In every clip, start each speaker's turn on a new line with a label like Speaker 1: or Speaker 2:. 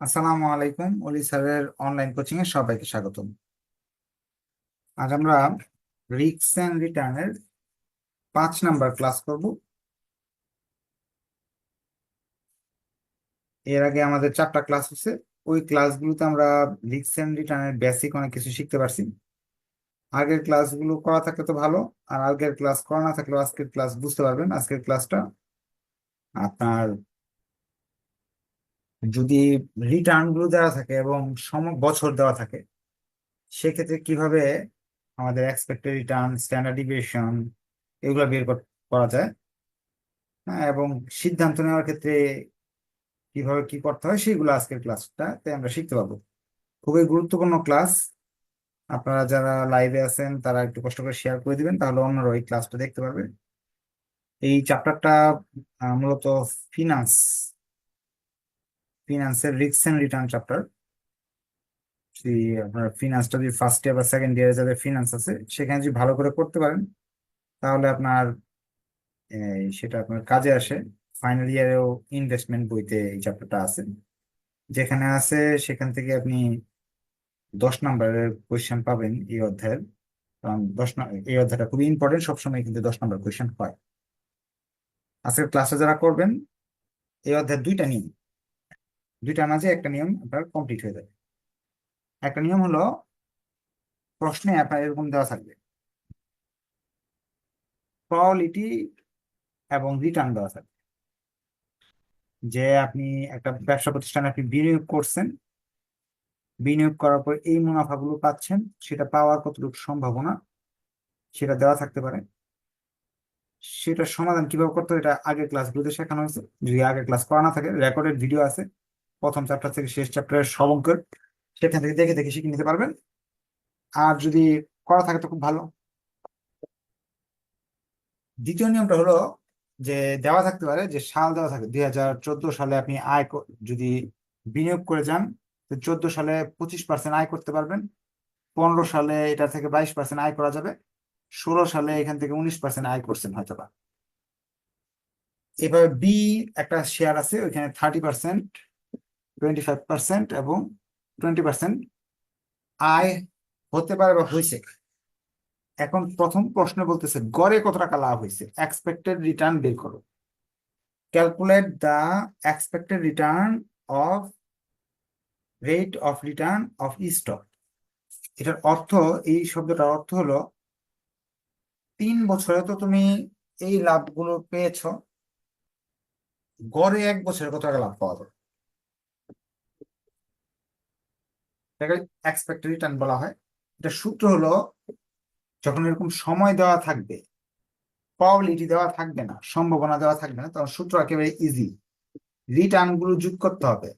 Speaker 1: আসসালামু আলাইকুম অলি স্যারের অনলাইন কোচিং এ সবাইকে স্বাগতম। আজ আমরা রিক্স এন্ড রিটার্নের পাঁচ নাম্বার ক্লাস করব। এর আগে আমাদের চারটা ক্লাস হচ্ছে ওই ক্লাসগুলোতে আমরা রিক্স এন্ড রিটার্নের বেসিক অনেক কিছু শিখতে পারছি। আগের ক্লাসগুলো করা থাকলে তো ভালো, আর আগের ক্লাস করা না থাকলেও আজকের ক্লাস বুঝতে পারবেন। আজকের ক্লাসটা আপনার যদি রিটার্নগুলো দেওয়া থাকে এবং সম বছর দেওয়া থাকে, সেক্ষেত্রে কীভাবে আমাদের এক্সপেক্টেড রিটার্ন স্ট্যান্ডার্ড ডিভিয়েশন এগুলো বের কর- যায়? হ্যাঁ এবং সিদ্ধান্ত নেওয়ার ক্ষেত্রে কীভাবে কি করতে হয় সেগুলো আজকের ক্লাসটাতে আমরা শিখতে পারব। খুবই গুরুত্বপূর্ণ ক্লাস আপনারা যারা লাইভে আছেন, তারা একটু কষ্ট করে শেয়ার করে দিবেন, তাহলে অন্যরা ওই ক্লাসটা দেখতে পারবে। এই চ্যাপ্টারটা মূলত ফিনান্স ফিনান্সের রিস্ক এন্ড রিটার্ন চ্যাপ্টার যদি আপনার ফিনান্সটা যদি ফার্স্ট ইয়ার বা সেকেন্ড ইয়ারে যাদের ফিনান্স আছে, সেখানে যদি ভালো করে করতে পারেন, তাহলে আপনার সেটা আপনার কাজে আসে। ফাইনাল ইয়ারেও ইনভেস্টমেন্ট বইতে এই চ্যাপ্টারটা আছে। যেখানে আছে, সেখান থেকে আপনি দশ নম্বরের কোয়েশ্চেন পাবেন এই অধ্যায়ের। কারণ দশ এই অধ্যায়টা খুবই ইম্পর্টেন্ট সবসময় কিন্তু দশ নম্বর কোয়েশ্চেন হয়। আজকের ক্লাসে যারা করবেন, এই অধ্যায়ের দুইটা নিয়ম দুইটা মাঝে একটা নিয়ম আপনার কমপ্লিট হয়ে যাবে। একটা নিয়ম হলো প্রশ্নে আপনার এরকম দেওয়া থাকবে। প্রবাবিলিটি এবং রিটার্ন দেওয়া থাকবে। যে আপনি একটা ব্যবসা প্রতিষ্ঠানে আপনি বিনিয়োগ করছেন, বিনিয়োগ করার পর এই মুনাফাগুলো পাচ্ছেন, সেটা পাওয়ার কতটুকু সম্ভাবনা সেটা দেওয়া থাকতে পারে। সেটার সমাধান কীভাবে করতে হয় এটা আগের ক্লাসগুলোতে শেখানো হয়েছে। যদি আগের ক্লাস করা না থাকে রেকর্ডেড ভিডিও আছে। প্রথম চ্যাপ্টার থেকে শেষ চ্যাপ্টারের সব অঙ্কের সেখান থেকে দেখে দেখে শিখে নিতে পারবেন। আর যদি করা থাকে তো খুব ভালো। দ্বিতীয় নিয়মটা হলো যে দেওয়া থাকতে পারে যে সাল দেওয়া থাকে। দুই হাজার চোদ্দ সালে আপনি আয় যদি বিনিয়োগ করে যান, তো চোদ্দ সালে পঁচিশ পার্সেন্ট আয় করতে পারবেন। পনেরো সালে এটা থেকে বাইশ পার্সেন্ট আয় করা যাবে। ষোলো সালে এখান থেকে উনিশ পার্সেন্ট আয় করছেন হয়তো বা এভাবে বি একটা শেয়ার আছে, ওইখানে thirty percent twenty five percent এবং টোয়েন্টি পার্সেন্ট আয় হতে পারে বা হয়েছে। এখন প্রথম প্রশ্ন বলতেছে, গড়ে কত টাকা লাভ হয়েছে? এক্সপেক্টেড রিটার্ন বের করো। Calculate the expected return of rate of return of stock এটার অর্থ, এই শব্দটার অর্থ হলো, তিন বছরে তো তুমি এই লাভগুলো পেয়েছ, গড়ে এক বছরে কত টাকা লাভ পাওয়া যাবে? এটাকে এক্সপেক্টেড রিটার্ন বলা হয়। এটা সূত্র হলো, যখন এরকম সময় দেওয়া থাকবে প্রবাবিলিটি দেওয়া থাকবে না, সম্ভাবনা দেওয়া থাকবে না, তখন সূত্র একেবারে ইজি রিটার্নগুলো যোগ করতে হবে।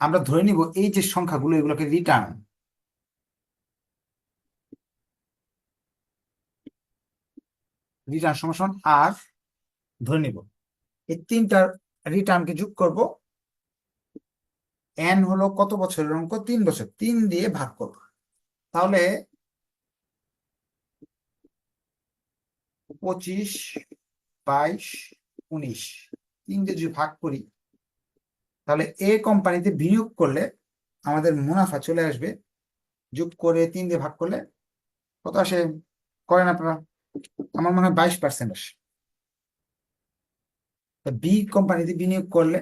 Speaker 1: আমরা ধরে নিব এই যে সংখ্যাগুলো, এগুলোকে রিটার্ন রিটার্ন সমান আর ধরে নিব, এই তিনটার রিটার্নকে যোগ করব এন হলো কত বছরের অঙ্ক? তিন বছর। তিন দিয়ে ভাগ করব তাহলে পঁচিশ, বাইশ, উনিশ। তিন দিয়ে যদি ভাগ করি, তাহলে এ কোম্পানিতে বিনিয়োগ করলে আমাদের মুনাফা চলে আসবে। যোগ করে তিন দিয়ে ভাগ করলে কত আসে? করেন আপনারা। আমার মনে হয় বাইশ পার্সেন্ট আসে। বি কোম্পানিতে বিনিয়োগ করলে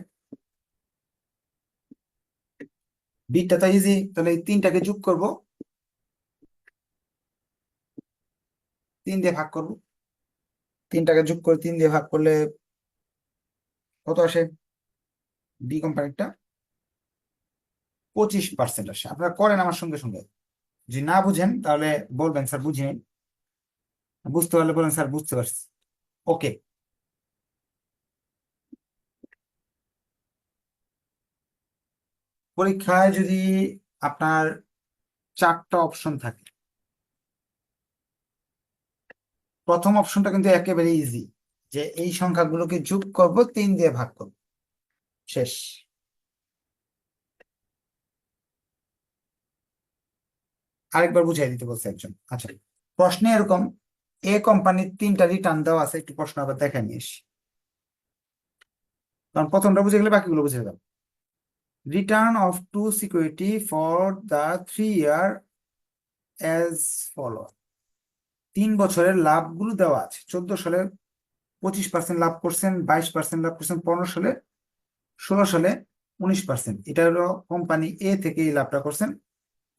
Speaker 1: বিটা তো ইজি তাহলে এই তিনটাকে যোগ করব। তিন দিয়ে ভাগ করব। তিনটাকে যোগ করে তিন দিয়ে ভাগ করলে কত আসে? বি কোম্পানিটা পঁচিশ পার্সেন্ট আসে। আপনারা করেন আমার সঙ্গে সঙ্গে। যদি না বুঝেন তাহলে বলবেন, স্যার বুঝি নাই বুঝতে পারলে বলেন, স্যার বুঝতে পারছি। ওকে পরীক্ষায় যদি আপনার চারটা অপশন থাকে। প্রথম অপশনটা কিন্তু একেবারে ইজি যে এই সংখ্যাগুলোকে যোগ করব, তিন দিয়ে ভাগ করব। শেষ। আরেকবার বুঝাই দিতে বলছে একজন। আচ্ছা প্রশ্নে এরকম, এ কোম্পানির তিনটা রিটার্ন দেওয়া আছে, একটু প্রশ্ন আবার দেখে নিয়ে আসি। কারণ প্রথমটা বুঝে গেলে বাকিগুলো বুঝে গেল return of two security for the three year as follow তিন বছরের লাভগুলো দেওয়া আছে। চোদ্দ সালে পঁচিশ পার্সেন্ট লাভ করছেন, বাইশ পার্সেন্ট লাভ করছেন, পনেরো সালে ষোলো সালে উনিশ পার্সেন্ট এটা হলো কোম্পানি এ থেকে এই লাভটা করছেন।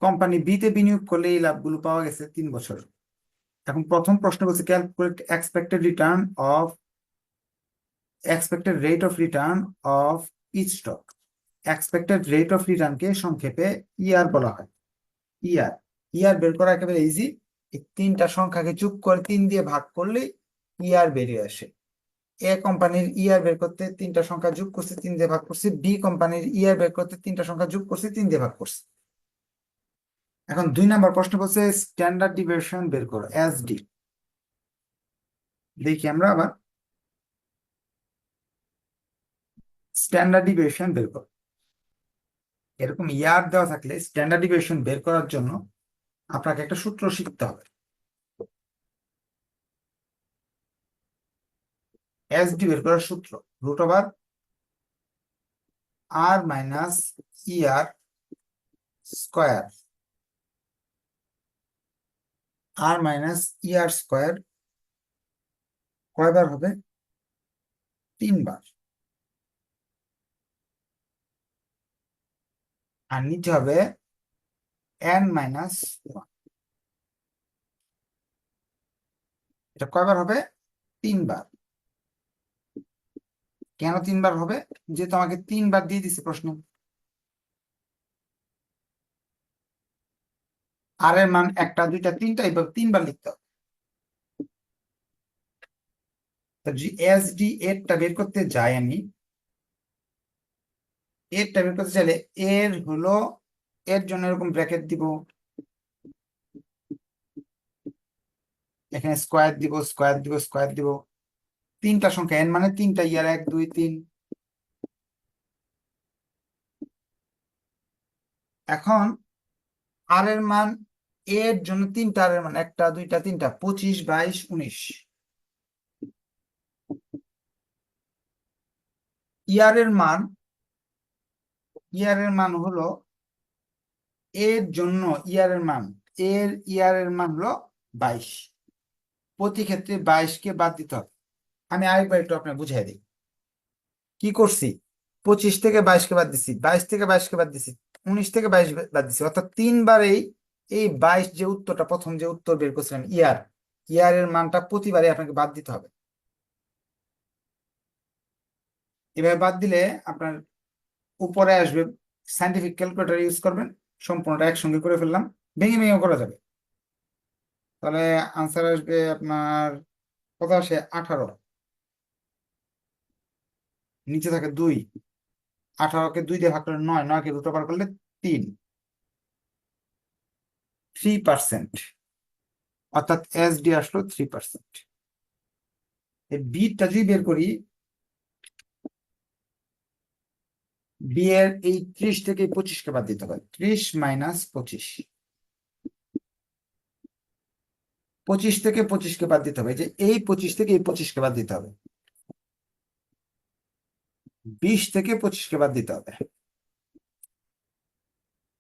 Speaker 1: কোম্পানি বি তে বিনিয়োগ করলে এই লাভগুলো পাওয়া গেছে তিন বছর। এখন প্রথম প্রশ্ন বলছে calculate expected return of expected rate of return of each stock expected rate of রিটার্নকে সংক্ষেপে ইয়ার বলা হয়। ইয়ার ইয়ার বের করা একেবারে ইজি এই তিনটা সংখ্যাকে যোগ করে তিন দিয়ে ভাগ করলে ইয়ার বেরিয়ে আসে। এ কোম্পানির ইয়ার বের করতে তিনটা সংখ্যা যোগ করছে, তিন দিয়ে ভাগ করছে। বি কোম্পানির ইয়ার বের করতে তিনটা সংখ্যা যোগ করছে, তিন দিয়ে ভাগ করছে। এখন দুই নাম্বার প্রশ্ন বলছে স্ট্যান্ডার্ড ডিভিয়েশন বের করো এস ডি দেখি আমরা আবার। স্ট্যান্ডার্ড ডিভিয়েশন বের করো। এরকম ইয়ার দেওয়া থাকলে স্ট্যান্ডার্ড ডিভিয়েশন বের করার জন্য আপনাকে একটা সূত্র শিখতে হবে। এস ডি বের করার সূত্র root over R minus ER square R minus ER square কয়বার হবে? তিনবার। আর নিচে হবে এন মাইনাস ওয়ান এটা কয়বার হবে? তিনবার। কেন তিনবার হবে? যে তোমাকে তিনবার দিয়ে দিছে প্রশ্ন। আর এর মান একটা, দুইটা, তিনটা এইভাবে তিনবার লিখতে হবে। এস ডি এরটা বের করতে যাই আমি এরটা বের করতে চাইলে এর হলো, এর জন্য এরকম ব্র্যাকেট দিব। এখানে স্কোয়ার দিব স্কোয়ার দিব স্কোয়ার দিব। তিনটা সংখ্যা এন মানে তিনটা ইয়ার এক, দুই, তিন। এখন আর এর মান এর জন্য তিনটা আর এর মান একটা, দুইটা, তিনটা, পঁচিশ, বাইশ, উনিশ। ইয়ারের মান ইয়ারের মান হলো এর জন্য ইয়ারের মান, এর ইয়ারের মান হলো বাইশ। প্রতি ক্ষেত্রে বাইশকে বাদ দিতে হবে। আমি আরেকবার একটু আপনার বুঝাই দিই। কি করছি? পঁচিশ থেকে বাইশকে বাদ দিছি, বাইশ থেকে বাইশকে বাদ দিছি, উনিশ থেকে বাইশ বাদ দিছি। অর্থাৎ তিনবার এই বাইশ যে উত্তরটা, প্রথম যে উত্তর বের করছিলাম, ইয়ার, ইয়ারের মানটা প্রতিবারে আপনাকে বাদ দিতে হবে। এভাবে বাদ দিলে আপনার উপরে আসবে সাইন্টিফিক ক্যালকুলেটর ইউজ করবেন, সম্পূর্ণটা একসঙ্গে করে ফেললাম, ভেঙে ভেঙে করা যাবে। তাহলে আনসার আসবে আপনার কত আসে? আঠারো। নিচে থাকে দুই। আঠারোকে দুই দিয়ে ভাগ করলে নয়, নয়কে রুট ওভার করলে তিন। থ্রি পার্সেন্ট অর্থাৎ এস ডি আসলো থ্রি পার্সেন্ট এই বিটা যদি বের করি বি এর এই ত্রিশ থেকে পঁচিশকে বাদ দিতে হবে। ত্রিশ মাইনাস পঁচিশ। পঁচিশ থেকে পঁচিশকে বাদ দিতে হবে। যে এই পঁচিশ থেকে এই পঁচিশকে বাদ দিতে হবে। বিশ থেকে পঁচিশকে বাদ দিতে হবে।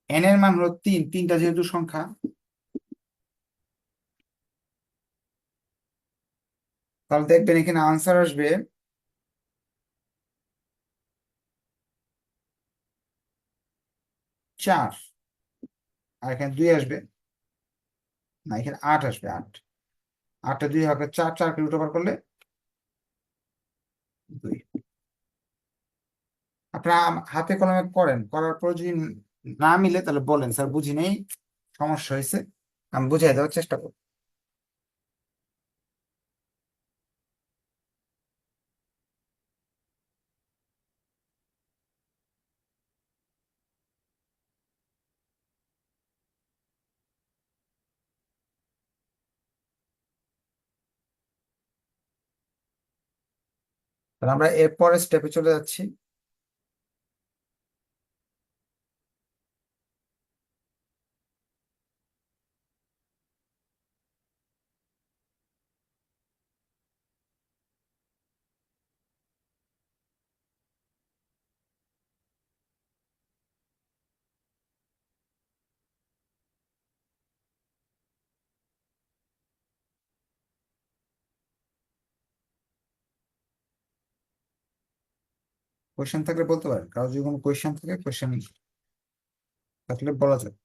Speaker 1: এন এর মান হলো তিন। তিনটা যেহেতু সংখ্যা। তাহলে দেখবেন এখানে আনসার আসবে চার। আর এখানে দুই আসবে। না, এখানে আট আসবে, আট। আটটা দুই হবে, চার, চারকে রুট ওভার করলে দুই। আপনারা হাতে কলমে করেন। করার পর যদি না মিলে, তাহলে বলেন। স্যার, বুঝি নেই। সমস্যা হয়েছে। আমি বুঝাই দেওয়ার চেষ্টা করব। তাহলে আমরা এরপরের স্টেপে চলে যাচ্ছি। কোয়েশ্চেন থাকলে বলতে পারেন। কারও যদি কোনো কোয়েশ্চেন থাকে কোয়েশ্চেন থাকলে বলা যায়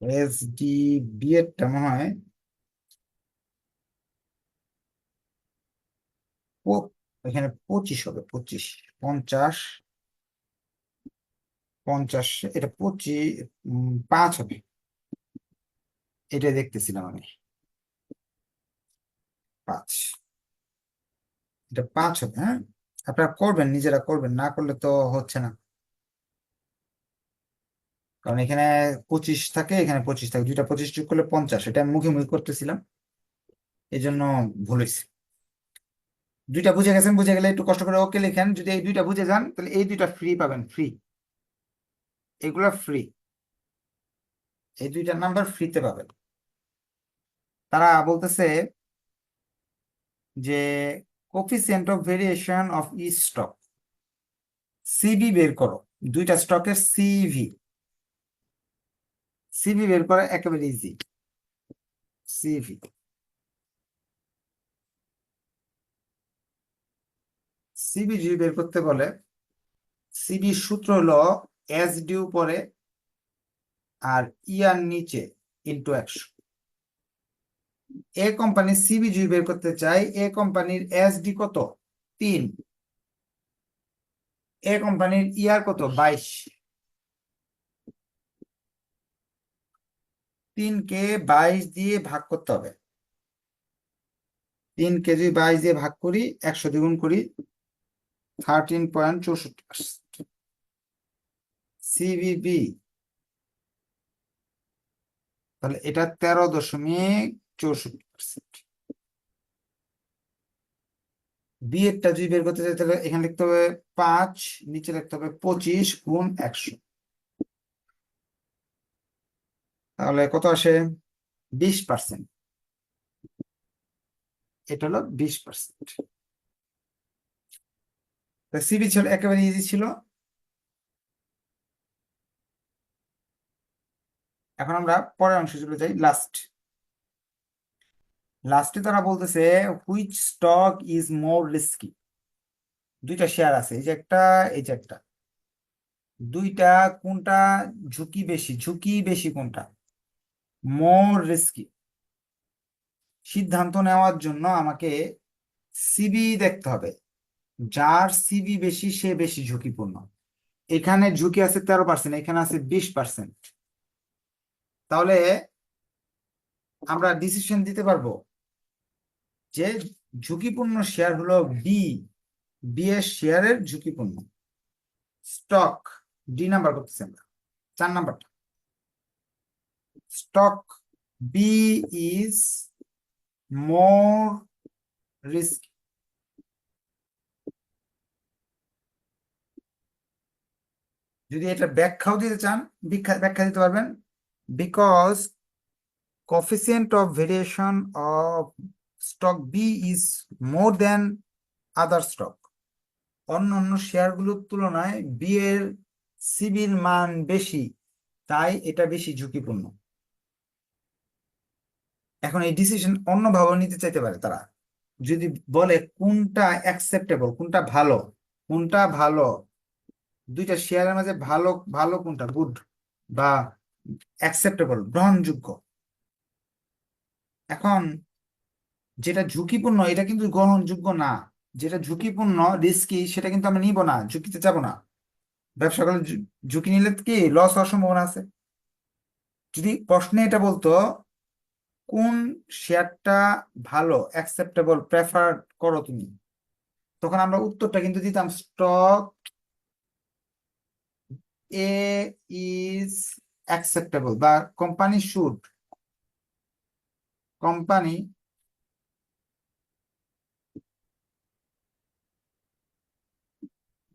Speaker 1: এস ডি বি মনে হয় এখানে পঁচিশ হবে, পঁচিশ, পঞ্চাশ পঞ্চাশ, এটা পঁচিশ পাঁচ হবে। এটা দেখতেছিলাম আমি। পাঁচ। এটা পাঁচ হবে হ্যাঁ? আপনারা করবেন, নিজেরা করবেন, না করলে তো হচ্ছে না। কারণ এখানে পঁচিশ থাকে, এখানে পঁচিশ থাকে। দুইটা পঁচিশ যোগ করলে পঞ্চাশ, এটা আমি মুখে মুখে করতেছিলাম। এই জন্য ভুল হয়েছে। দুইটা বুঝে গেছেন, বুঝে গেলে একটু কষ্ট করে ওকে লিখেন। যদি এই দুইটা বুঝে যান, তাহলে এই দুইটা ফ্রি পাবেন ফ্রি এগুলা ফ্রি এই দুইটা নাম্বার ফ্রিতে পাবেন। তারা বলতেছে যে coefficient of variation of E stock CV বের করো। দুইটা স্টকের সিভি সিভি বের করা একেবারে ইজি সিভি সিবি যদি বের করতে বলে সিবি সূত্র হলো এস ডিউ পরে আর ইয়ার নিচে ইন্টু একশো। এ কোম্পানি সিবি যদি বের করতে চাই এ কোম্পানির এস ডি কত? তিন। এ কোম্পানির ইয়ার কত? বাইশ। তিন কে বাইশ দিয়ে ভাগ করতে হবে। তিন কেজি বাইশ দিয়ে ভাগ করি, একশো দ্বিগুণ করি থার্টিন পয়েন্ট চৌষট্টি সিবিবি তাহলে এটা তেরো দশমিক চৌষট্টি পার্সেন্ট বি এরটা যদি বের করতে চাই, তাহলে এখানে লিখতে হবে পাঁচ, নিচে লিখতে হবে পঁচিশ গুণ একশো। তাহলে কত আসে? বিশ পার্সেন্ট এটা হলো বিশ পার্সেন্ট সিবি ছিল, একেবারে ইজি ছিল। এখন আমরা পরের অংশে চলে যাই লাস্ট লাস্টে তারা বলতেছে which stock is more risky দুইটা শেয়ার আছে, এই যে একটা, এই যে একটা। দুইটা, কোনটা ঝুঁকি বেশি ঝুঁকি বেশি কোনটা? মোর রিস্কি সিদ্ধান্ত নেওয়ার জন্য আমাকে সিবি দেখতে হবে। যার সিবি বেশি, সে বেশি ঝুঁকিপূর্ণ। এখানে ঝুঁকি আছে তেরো পার্সেন্ট এখানে আছে বিশ পার্সেন্ট তাহলে আমরা ডিসিশন দিতে পারব যে ঝুঁকিপূর্ণ শেয়ার হলো বি বি এর শেয়ারের ঝুঁকিপূর্ণ। স্টক ডি নাম্বার করতেছি আমরা, চার নাম্বারটা stock B is more risk যদি এটা ব্যাখ্যাও দিতে চান ব্যাখ্যা দিতে পারবেন। Because coefficient of variation of stock B is more than other stock. অন্য অন্য শেয়ারগুলোর তুলনায় বি এর সিবির মান বেশি, তাই এটা বেশি ঝুঁকিপূর্ণ। এখন এই ডিসিশন অন্যভাবে নিতে চাইতে পারে তারা। যদি বলে কোনটা অ্যাকসেপ্টেবল কোনটা ভালো কোনটা ভালো, দুইটা শেয়ারের মাঝে ভালো ভালো কোনটা গুড বা অ্যাকসেপ্টেবল গ্রহণযোগ্য। এখন, যেটা ঝুঁকিপূর্ণ, এটা কিন্তু গ্রহণযোগ্য না। যেটা ঝুঁকিপূর্ণ রিস্কি সেটা কিন্তু আমরা নিব না, ঝুঁকিতে যাব না। ব্যবসা ঝুঁকি নিলে কি লস হওয়ার সম্ভাবনা আছে? যদি প্রশ্নে এটা বলতো, কোন শেয়ারটা ভালো অ্যাকসেপ্টেবল প্রেফার করো তুমি? তখন আমরা উত্তরটা কিন্তু দিতাম স্টক এ ইজ অ্যাকসেপ্টেবল বা company should company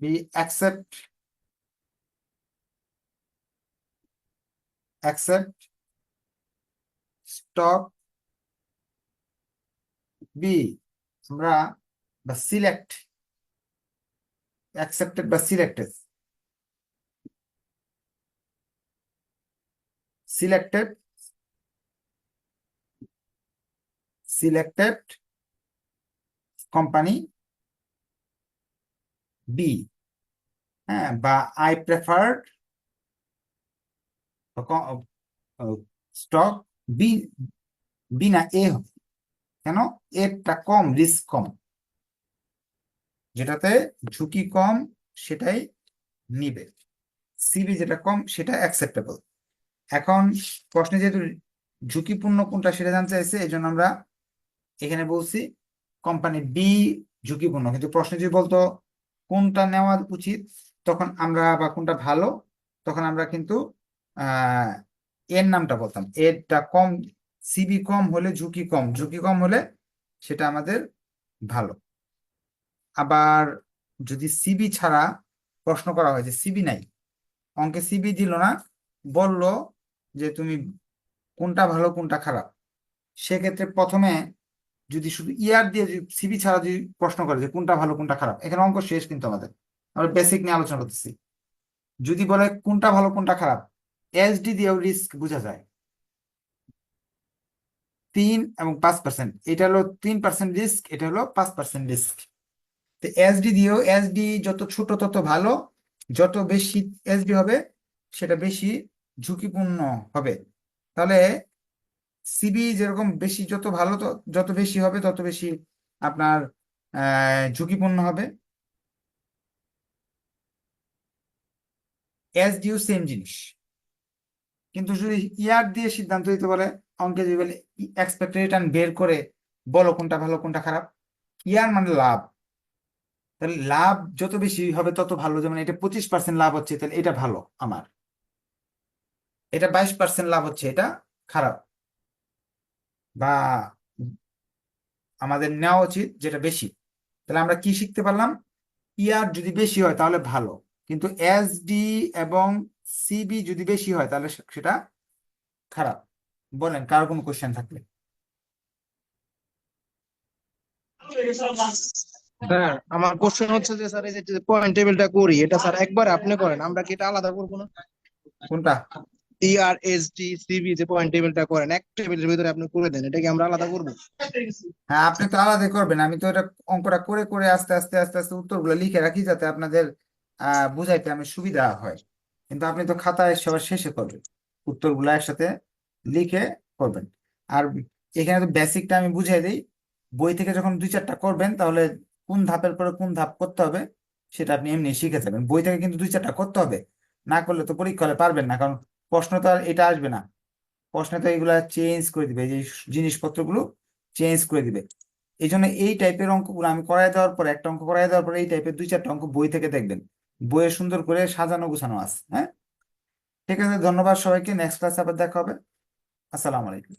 Speaker 1: be accept accept stop B আমরা বা সিলেক্ট accepted বা selected selected selected company B হ্যাঁ বা I preferred stock B B না এ হবে। কেন? এরটা কম রিস্ক কম। যেটাতে ঝুঁকি কম, সেটাই নিবে। সিবি যেটা কম, সেটা অ্যাকসেপ্টেবল এখন প্রশ্নে যেহেতু ঝুঁকিপূর্ণ কোনটা সেটা জানতে চাইছে এই জন্য আমরা এখানে বলছি কোম্পানি বি ঝুঁকিপূর্ণ। কিন্তু প্রশ্ন যদি বলতো কোনটা নেওয়া উচিত, তখন আমরা বা কোনটা ভালো, তখন আমরা কিন্তু এর নামটা বলতাম। এরটা কম সিবি কম হলে ঝুঁকি কম। ঝুঁকি কম হলে সেটা আমাদের ভালো। আবার যদি সিবি ছাড়া প্রশ্ন করা হয়েছে সিবি নাই। অঙ্কে সিবি দিল না, বলল যে তুমি কোনটা ভালো, কোনটা খারাপ। সেক্ষেত্রে প্রথমে যদি শুধু ইয়ার দিয়ে যদি সিবি ছাড়া যদি প্রশ্ন করে যে কোনটা ভালো, কোনটা খারাপ, এখানে অঙ্ক শেষ কিন্তু আমাদের। আমরা বেসিক নিয়ে আলোচনা করতেছি। যদি বলে কোনটা ভালো, কোনটা খারাপ এসডি দিয়েও রিস্ক বোঝা যায়। তিন এবং পাঁচ পার্সেন্ট এটা হলো তিন পার্সেন্ট রিস্ক এটা হলো পাঁচ পার্সেন্ট রিস্ক তো এসডি দিয়েও এসডি যত ছোট তত ভালো, যত বেশি এসডি হবে, সেটা বেশি ঝুঁকিপূর্ণ হবে। তাহলে সিবি যেরকম বেশি, যত ভালো যত বেশি হবে, তত বেশি আপনার ঝুঁকিপূর্ণ হবে। এসডিও সেম জিনিস। কিন্তু যদি ইয়ার দিয়ে সিদ্ধান্ত দিতে বলে, অঙ্কে যদি বলে এক্সপেক্টেড রিটার্ন বের করে বলো কোনটা ভালো, কোনটা খারাপ, ইয়ার মানে লাভ। তাহলে লাভ যত বেশি হবে, তত ভালো। যেমন এটা পঁচিশ পার্সেন্ট লাভ হচ্ছে, তাহলে এটা ভালো আমার। এটা বাইশ পার্সেন্ট লাভ হচ্ছে এটা খারাপ। বা আমাদের নেওয়া উচিত যেটা বেশি। তাহলে আমরা কি শিখতে পারলাম? ইয়ার যদি বেশি হয় তাহলে ভালো। কিন্তু এসডি এবং সিবি যদি বেশি হয় তাহলে সেটা খারাপ। বলেন কার কোনো কোয়েশ্চেন থাকলে।
Speaker 2: স্যার আমার কোশ্চেন হচ্ছে যে স্যার এই যে পয়েন্ট টেবিলটা করি এটা স্যার একবার আপনি করেন আমরা কি এটা আলাদা করব না?
Speaker 1: কোনটা?
Speaker 2: টিআর এস ডি সিবি যে পয়েন্ট টেবিলটা করেন, এক টেবিলের ভিতরে আপনি করে দেন এটা কি আমরা আলাদা করব।
Speaker 1: হ্যাঁ আপনি তো আলাদা করবেন, আমি তো এটা অঙ্কটা করে করে আস্তে আস্তে আস্তে আস্তে উত্তরগুলো লিখে রাখি যাতে আপনাদের বুঝাইতে আমি সুবিধা হয়। কিন্তু আপনি তো খাতায় সবার শেষে করবেন, উত্তরগুলো একসাথে লিখে করবেন। আর এখানে তো বেসিকটা আমি বুঝিয়ে দিই, বই থেকে যখন দুই চারটা করবেন, তাহলে কোন ধাপের পরে কোন ধাপ করতে হবে, সেটা আপনি এমনি শিখে যাবেন। বই থেকে কিন্তু দুই চারটা করতে হবে, না করলে তো পরীক্ষা হলে পারবেন না, কারণ প্রশ্ন তো আর এটা আসবে না। প্রশ্ন তো এগুলা চেঞ্জ করে দিবে, যে জিনিসপত্রগুলো চেঞ্জ করে দিবে। এই জন্য এই টাইপের অঙ্কগুলো আমি করাই দেওয়ার পর, একটা অঙ্ক করাই দেওয়ার পর এই টাইপের দুই চারটা অঙ্ক বই থেকে দেখবেন। বইয়ে সুন্দর করে সাজানো গুছানো আছে হ্যাঁ? ঠিক আছে, ধন্যবাদ সবাইকে। নেক্সট ক্লাসে আবার দেখা হবে। আসসালামু আলাইকুম।